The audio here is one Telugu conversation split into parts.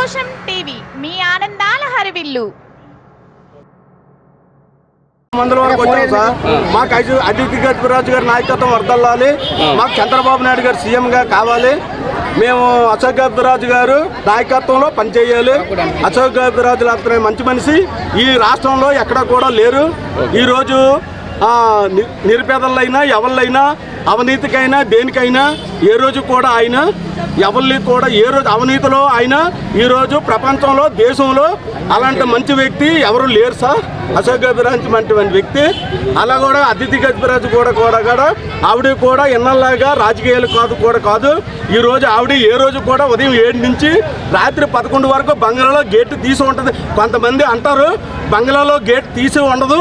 సంతోషం టీవీ. మీ ఆనందాల హరివిల్లు. మందుల వరకు వచ్చాం సార్. మాకు ఐదు అతిథి గజపతిరాజు గారి నాయకత్వం వర్దల్లాలి. మాకు చంద్రబాబు నాయుడు గారు సీఎంగా కావాలి. మేము అశోక్ గజపతిరాజు గారు నాయకత్వంలో పనిచేయాలి. అశోక్ గజపతిరాజు అతను మంచి మనిషి ఈ రాష్ట్రంలో ఎక్కడ కూడా లేరు. ఈరోజు ని- నిరుపేదలైనా ఎవరినైనా అవినీతికైనా దేనికైనా ఏ రోజు కూడా ఆయన ఎవరిని కూడా ఏ రోజు అవినీతిలో ఆయన ఈరోజు ప్రపంచంలో దేశంలో అలాంటి మంచి వ్యక్తి ఎవరు లేరు సార్. అశోక్ గజరాజ్ వంటి వ్యక్తి. అలా కూడా అతిథి గజరాజ్ కూడా కూడా కూడా ఆవిడ కూడా ఎన్నల్లాగా రాజకీయాలు కాదు కూడా కాదు. ఈ రోజు ఆవిడ ఏ రోజు కూడా ఉదయం ఏడు నుంచి రాత్రి పదకొండు వరకు బంగ్లాలో గేట్ తీసి ఉంటుంది. కొంతమంది అంటారు బంగ్లాలో గేట్ తీసి ఉండదు.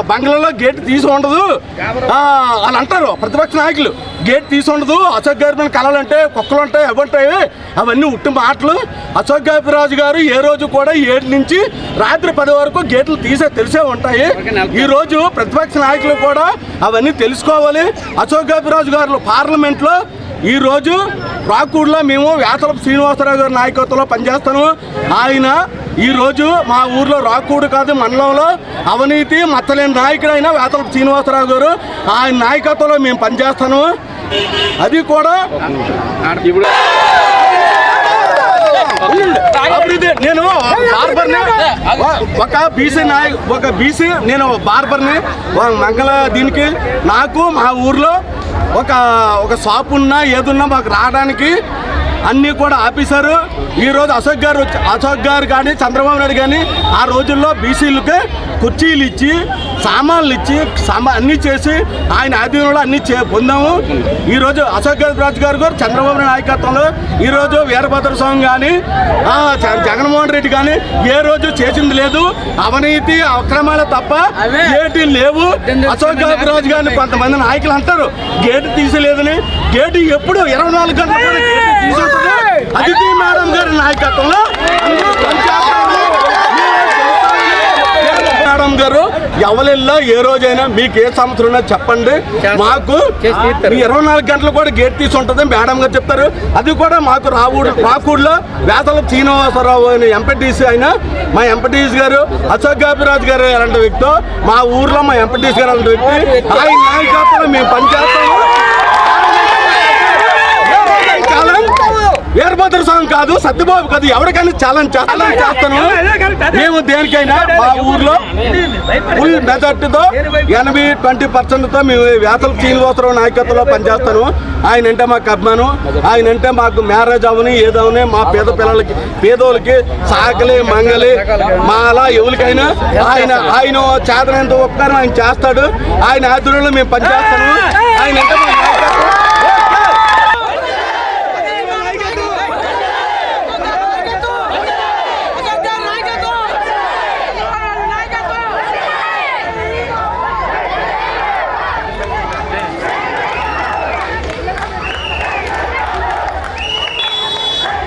బంగ్లాలో గేట్ తీసి ఉండదు. అని అంటారు ప్రతిపక్ష నాయకులు. గేట్ తీసి ఉండదు. అశోక్ గారి మీద కళలు అంటే కుక్కలు ఉంటాయి అవి ఉంటాయి. అవన్నీ ఉట్టి మాటలు. అశోక్ రాజు గారు ఏ రోజు కూడా ఏడు నుంచి రాత్రి పది వరకు గేట్లు తీసే తెలిసే ఉంటాయి. ఈ రోజు ప్రతిపక్ష నాయకులు కూడా అవన్నీ తెలుసుకోవాలి. అశోక్ రాజు గారు పార్లమెంట్లో ఈ రోజు రాకూడలో మేము వేతలపు శ్రీనివాసరావు గారి నాయకత్వంలో పనిచేస్తాను. ఆయన ఈరోజు మా ఊర్లో రాకూడు కాదు మండలంలో అవినీతి మచ్చలేని నాయకుడైన వేతల శ్రీనివాసరావు గారు ఆయన నాయకత్వంలో మేము పనిచేస్తాను. అది కూడా ఇప్పుడు నేను బార్బర్ని ఒక బీసీ నాయ ఒక బీసీ నేను బార్బర్ని మంగళ దీనికి నాకు మా ఊర్లో ఒక ఒక షాప్ ఉన్నా ఏదున్నా మాకు రావడానికి అన్నీ కూడా ఆపేశారు. ఈరోజు అశోక్ గారు అశోక్ గారు కానీ చంద్రబాబు నాయుడు కానీ ఆ రోజుల్లో బీసీలకి కుర్చీలు ఇచ్చి సామాన్లు ఇచ్చి సామా అన్నీ చేసి ఆయన ఆధీనంలో అన్నీ చే పొందాము. ఈరోజు అశోక్ రాజు గారు గారు చంద్రబాబు నాయుడు నాయకత్వంలో ఈరోజు వీరభద్ర స్వామి కానీ జగన్మోహన్ రెడ్డి కానీ ఏ రోజు చేసింది లేదు. అవినీతి అక్రమాలు తప్ప ఏటి లేవు. అశోక్ రాజు గారిని కొంతమంది నాయకులు అంటారు. గేటు తీసలేదని. గేటు ఎప్పుడు ఇరవై నాలుగు గంటల కూడా గేటు తీసి ఉంటుంది. అదితి మేడం గారి నాయకత్వంలో అందరూ పనిచేస్తారు. మేడం గారు ఎవరిల్లో ఏ రోజైనా మీకు ఏ సంవత్సరం ఉన్నా చెప్పండి. మాకు ఇరవై నాలుగు గంటలు కూడా గేట్ తీసి ఉంటుంది మేడం గారు చెప్తారు. అది కూడా మాకు రావూడు రాకూడలో వేతల శ్రీనివాసరావు అని ఎంపీటీసీ ఆయన మా ఎంపీటీసీ గారు అశోక్ గాపిరాజు గారు అలాంటి వ్యక్తి. మా ఊర్లో మా ఎంపీటీసీ గారు అలాంటి వ్యక్తి. ఆయన నాయకత్వంలో మేము పనిచేస్తాము ఛాలెంజ్ వీరభద్ర స్వామి కాదు సత్యబాబు కాదు ఎవరికైనా ఛాలెంజ్ ఛాలెంజ్ చేస్తాను మేము దేనికైనా మా ఊర్లో ఫుల్ మెజార్టీతో ఎనభై ట్వంటీ పర్సెంట్తో మేము వేతల శ్రీనివాసరావు నాయకత్వంలో పనిచేస్తాను ఆయన అంటే మాకు అభిమానం ఆయన అంటే మాకు మ్యారేజ్ అవని ఏదవని మా పేద పిల్లలకి పేదోళ్ళకి సాకలి మంగలి మాల ఎవరికైనా ఆయన ఆయన చేతనంత ఉపకారం ఆయన చేస్తాడు ఆయన ఆధ్వర్యంలో మేము పనిచేస్తాము ఆయన అంటే